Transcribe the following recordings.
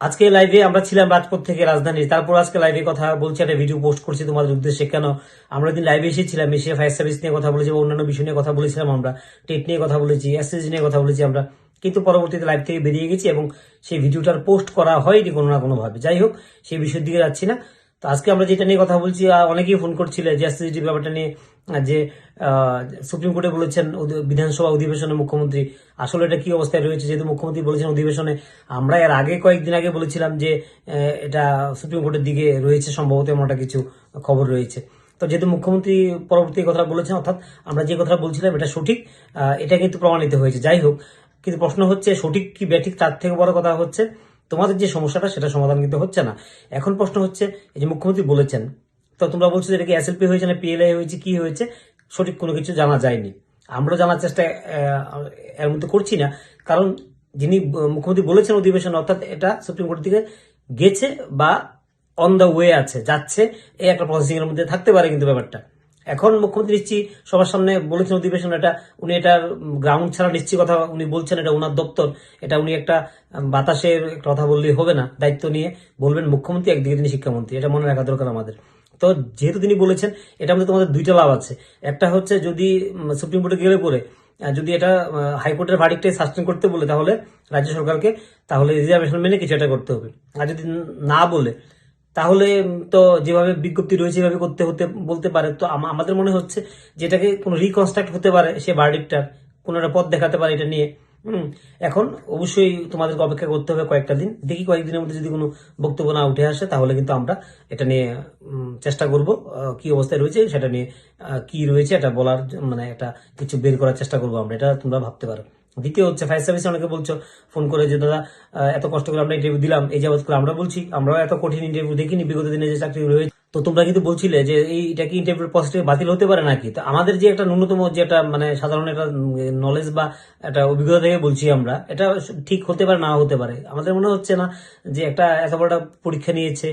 আজকে লাইভে আমরা ছিলাম রাজপথ থেকে রাজধানীর। তারপর আজকে লাইভে কথা বলছি, একটা ভিডিও পোস্ট করছি তোমাদের উদ্দেশ্যে। কেন? আমরা যদি লাইভে এসেছিলাম, এসে ফায়ার সার্ভিস নিয়ে কথা বলেছি বা অন্যান্য বিষয় নিয়ে কথা বলেছিলাম আমরা। টেট নিয়ে কথা বলেছি এসএসজি নিয়ে কথা বলেছি আমরা। কিন্তু পরবর্তীতে লাইভ থেকে বেরিয়ে গেছি এবং সেই ভিডিওটার পোস্ট করা হয়নি কোনো না কোনোভাবে। যাই হোক, সেই বিষয়ের দিকে যাচ্ছি না। তো আজকে আমরা যেটা নিয়ে কথা বলছি অনেকেই ফোন করছিলে যে এসএসজি ব্যাপারটা নিয়ে যে সুপ্রিম কোর্টে বলেছেন বিধানসভা অধিবেশনে মুখ্যমন্ত্রী। আসলে এটা কি অবস্থায় রয়েছে? যেহেতু মুখ্যমন্ত্রী বলেছেন অধিবেশনে, আমরা এর আগে কয়েকদিন আগে বলেছিলাম যে এটা সুপ্রিম কোর্টের দিকে রয়েছে সম্ভবত এমন একটা কিছু খবর রয়েছে। তো যেহেতু মুখ্যমন্ত্রী পরবর্তী কথা বলেছেন, অর্থাৎ আমরা যে কথা বলছিলাম এটা সঠিক এটা কিন্তু প্রমাণিত হয়েছে। যাই হোক, কিন্তু প্রশ্ন হচ্ছে সঠিক কি ব্যাঠিক তার থেকে বড় কথা হচ্ছে তোমাদের যে সমস্যাটা, সেটা সমাধান কিন্তু হচ্ছে না। এখন প্রশ্ন হচ্ছে, এই যে মুখ্যমন্ত্রী বলেছেন, তো তোমরা বলছো এটা কি এসএলপি হয়েছে না পিএলআই হয়েছে, কি হয়েছে? সঠিক কোনো কিছু জানা যায়নি। আমরা জানার চেষ্টা এর মধ্যে করছি না। কারণ যিনি মুখ্যমন্ত্রী বলেছেন অধিবেশন, অর্থাৎ এটা সুপ্রিম কোর্ট থেকে গেছে বা অন দ্য ওয়ে আছে, যাচ্ছে, এই একটা প্রসেসিং এর মধ্যে থাকতে পারে কিন্তু ব্যাপারটা। এখন মুখ্যমন্ত্রী নিশ্চয়ই সবার সামনে বলেছেন অধিবেশন, এটা উনি এটার গ্রাউন্ড ছাড়া নিশ্চয়ই কথা উনি বলছেন, এটা ওনার দপ্তর, এটা উনি একটা বাতাসের কথা বললেই হবে না, দায়িত্ব নিয়ে বলবেন মুখ্যমন্ত্রী, একদিকে তিনি শিক্ষামন্ত্রী, এটা মনে রাখা দরকার আমাদের। তো যেহেতু তিনি বলেছেন এটা মধ্যে তোমাদের দুইটা লাভ আছে। একটা হচ্ছে যদি সুপ্রিম কোর্টে গেলে পরে যদি এটা হাইকোর্টের ভার্ডিকটাই সাস্টেন করতে বলে তাহলে রাজ্য সরকারকে, তাহলে রিজার্ভেশন মেনে কিছু একটা করতে হবে। আর যদি না বলে তাহলে তো যেভাবে বিজ্ঞপ্তি রয়েছে সেভাবে করতে হতে, বলতে পারে। তো আমাদের মনে হচ্ছে যেটাকে কোনো রিকনস্ট্রাক্ট হতে পারে, সে ভার্ডিকটার কোনো একটা পথ দেখাতে পারে এটা নিয়ে। হুম, এখন অবশ্যই তোমাদেরকে অপেক্ষা করতে হবে কয়েকটা দিন। দেখি কয়েকদিনের মধ্যে যদি কোনো বক্তব্য না উঠে আসে, তাহলে কিন্তু আমরা এটা নিয়ে চেষ্টা করব কি অবস্থায় রয়েছে, সেটা নিয়ে কি রয়েছে, এটা বলার মানে একটা কিছু বের করার চেষ্টা করব আমরা। এটা তোমরা ভাবতে পারো। দ্বিতীয় হচ্ছে ফায়ার সার্ভিসে অনেকে বলছো, ফোন করে যে, দাদা এত কষ্ট করে আমরা ইন্টারভিউ দিলাম, এই যাবৎ করে আমরা বলছি, আমরাও এত কঠিন ইন্টারভিউ দেখিনি, বিগত দিনে যে চাকরি রয়েছে তো তোমরা কিন্তু বলছিলে যে, এই, এটা কি ইন্টারভিউ পজিটিভ বাতিল হতে পারে নাকি? তো আমাদের যে একটা ন্যূনতম যে একটা মানে সাধারণ একটা নলেজ বা একটা অভিজ্ঞতা থেকে বলছি আমরা, এটা ঠিক হতে পারে, না হতে পারে। আমাদের মনে হচ্ছে না যে একটা, এত বড় পরীক্ষা নিয়েছে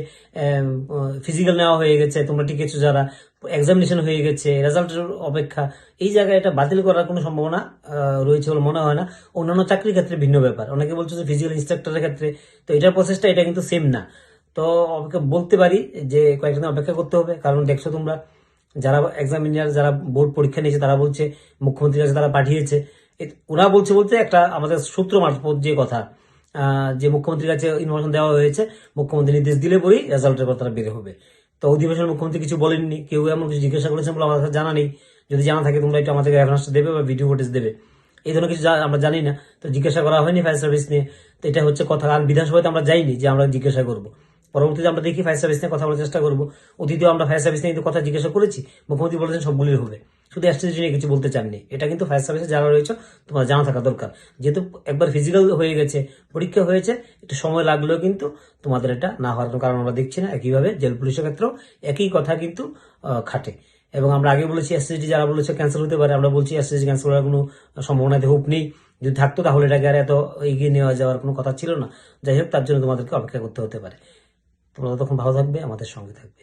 ফিজিক্যাল নেওয়া হয়ে গেছে, তোমরা টিকেছো যারা। এক্সামিনেশন হয়ে গেছে রেজাল্টের অপেক্ষা, এই জায়গায় এটা বাতিল করার কোনো সম্ভাবনা রয়েছে বলে মনে হয় না। অন্যান্য চাকরির ক্ষেত্রে ভিন্ন ব্যাপার। অনেকে বলছে যে ফিজিক্যাল ইনস্ট্রাক্টরের ক্ষেত্রে, তো এটার প্রসেসটা এটা কিন্তু সেম না। তো আমাকে বলতে পারি যে কয়েকদিন অপেক্ষা করতে হবে, কারণ দেখছ তোমরা, যারা এক্সামিনার যারা বোর্ড পরীক্ষা নিয়েছে, তারা বলছে, মুখ্যমন্ত্রীর কাছে তারা পাঠিয়েছে। ওরা বলছে বলতে একটা আমাদের সূত্র মারফত যে কথা যে মুখ্যমন্ত্রীর কাছে ইনফরমেশন দেওয়া হয়েছে, মুখ্যমন্ত্রী নির্দেশ দিলে পরেই রেজাল্টের কথা বের হবে। তো অধিবেশনে মুখ্যমন্ত্রী কিছু বলেননি, কেউ এমন কিছু জিজ্ঞাসা করেছেন বলে আমাদের কাছে জানা নেই। যদি জানা থাকে, তোমরা একটু আমাদেরকে অ্যাডভান্সটা দেবে বা ভিডিও ফুটেজ দেবে। এই ধরনের কিছু আমরা জানি না, তো জিজ্ঞাসা করা হয়নি ফায়ার সার্ভিস নিয়ে। তো এটা হচ্ছে কথা। কারণ বিধানসভাতে আমরা যাইনি যে আমরা জিজ্ঞাসা করব। পরবর্তীতে আমরা দেখি ফায়ার সার্ভিস নিয়ে কথা বলার চেষ্টা করব। অতীতেও আমরা ফায়ার সার্ভিস নিয়ে কিন্তু কথা জিজ্ঞাসা করেছি। মুখ্যমন্ত্রী বলেছেন সবগুলির হবে। শুধু অ্যাস্ট্রেজি নিয়ে কিছু বলতে চাননি। এটা কিন্তু ফায়ার সার্ভিসে যারা রয়েছে, তোমার জানা থাকা দরকার। যেহেতু একবার ফিজিক্যাল হয়ে গেছে, পরীক্ষা হয়েছে, একটু সময় লাগলেও কিন্তু তোমাদের এটা না হওয়ার কোনো কারণ আমরা দেখছি না। একইভাবে জেল পুলিশের ক্ষেত্রেও একই কথা কিন্তু খাটে। এবং আমরা আগে বলেছি এসএসডি যারা বলেছে ক্যান্সেল হতে পারে, আমরা বলছি এসএসডি ক্যান্সেল করার কোনো সম্ভাবনা হোপ নেই। যদি থাকতো তাহলে এটাকে আর এত এগিয়ে নেওয়া যাওয়ার কোনো কথা ছিল না। যাই হোক, তার জন্য তোমাদেরকে অপেক্ষা করতে হতে পারে। তোমরা তখন ভালো থাকবে, আমাদের সঙ্গে থাকবে।